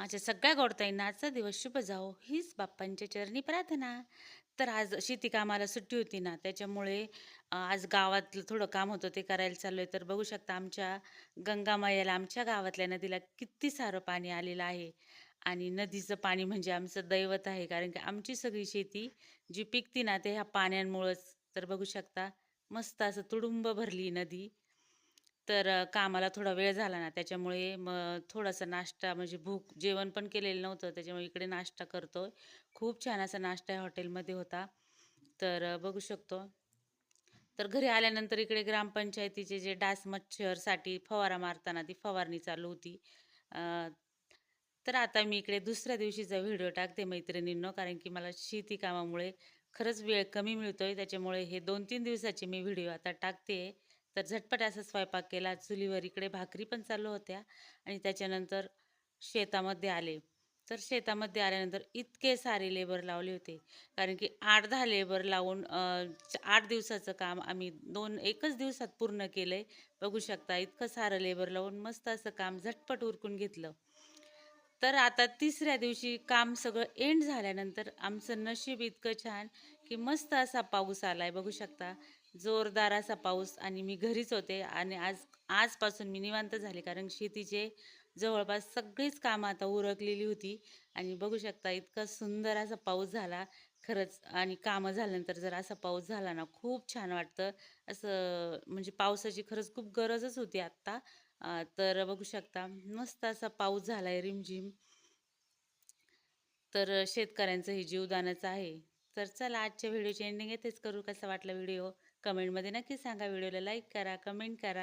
माझ्या सगळ्या गोडताईंना आजचा दिवस शुभ जाओ हीच बाप्पांच्या चरणी प्रार्थना. तर आज शेती कामाला सुट्टी होती ना त्याच्यामुळे आज गावातलं थोडं काम होतं ते करायला चालू आहे तर बघू शकता आमच्या गंगामायाला आमच्या गावातल्या नदीला किती सारं पाणी आलेलं आहे. आणि नदीचं पाणी म्हणजे आमचं दैवत आहे कारण की आमची सगळी शेती जी पिकती ना ते ह्या पाण्यांमुळंच. तर बघू शकता मस्त असं तुडुंब भरली नदी. तर कामाला थोडा वेळ झाला ना त्याच्यामुळे मग थोडासा नाश्ता म्हणजे भूक जेवण पण केलेलं नव्हतं त्याच्यामुळे इकडे नाश्ता करतो खूप छान असा नाश्ता या हॉटेलमध्ये होता. तर बघू शकतो. तर घरी आल्यानंतर इकडे ग्रामपंचायतीचे जे डास मच्छरसाठी फवारा मारताना ती फवारणी चालू होती. तर आता मी इकडे दुसऱ्या दिवशीचा व्हिडिओ टाकते मैत्रिणींनो कारण की मला शेती कामामुळे खरंच वेळ कमी मिळतोय. त्याच्यामुळे हे दोन तीन दिवसाचे मी व्हिडिओ आता टाकते. तर झटपट असा स्वयंपाक केला. चुलीवर इकडे भाकरी पण चालू होत्या आणि त्याच्यानंतर शेतामध्ये आले. तर शेतामध्ये आल्यानंतर इतके सारे लेबर लावले होते. कारण की आठ दहा लेबर लावून आठ दिवसाचं काम आम्ही दोन एकच दिवसात पूर्ण केलंय. बघू शकता इतकं सारं लेबर लावून मस्त असं काम झटपट उरकून घेतलं. तर आता तिसऱ्या दिवशी काम सगळं एंड झाल्यानंतर आमचं नशीब इतकं छान की मस्त असा पाऊस आलाय. बघू शकता जोरदार असा पाऊस आणि मी घरीच होते आणि आज आजपासून मी निवांत झाले कारण शेतीचे जवळपास सगळीच कामं आता उरकलेली होती. आणि बघू शकता इतका सुंदर असा पाऊस झाला. खरंच आणि कामं झाल्यानंतर जर असा पाऊस झाला ना खूप छान वाटतं. असं म्हणजे पावसाची खरंच खूप गरजच होती आत्ता. तर बघू शकता मस्त असा पाऊस झालाय रिमझिम. तर शेतकऱ्यांचं हे जीवदानच आहे. तर चला आजच्या व्हिडिओची एंडिंग येथेच करू. कसा वाटला व्हिडिओ? कमेंटमध्ये नक्की सांगा. व्हिडिओला लाईक करा कमेंट करा.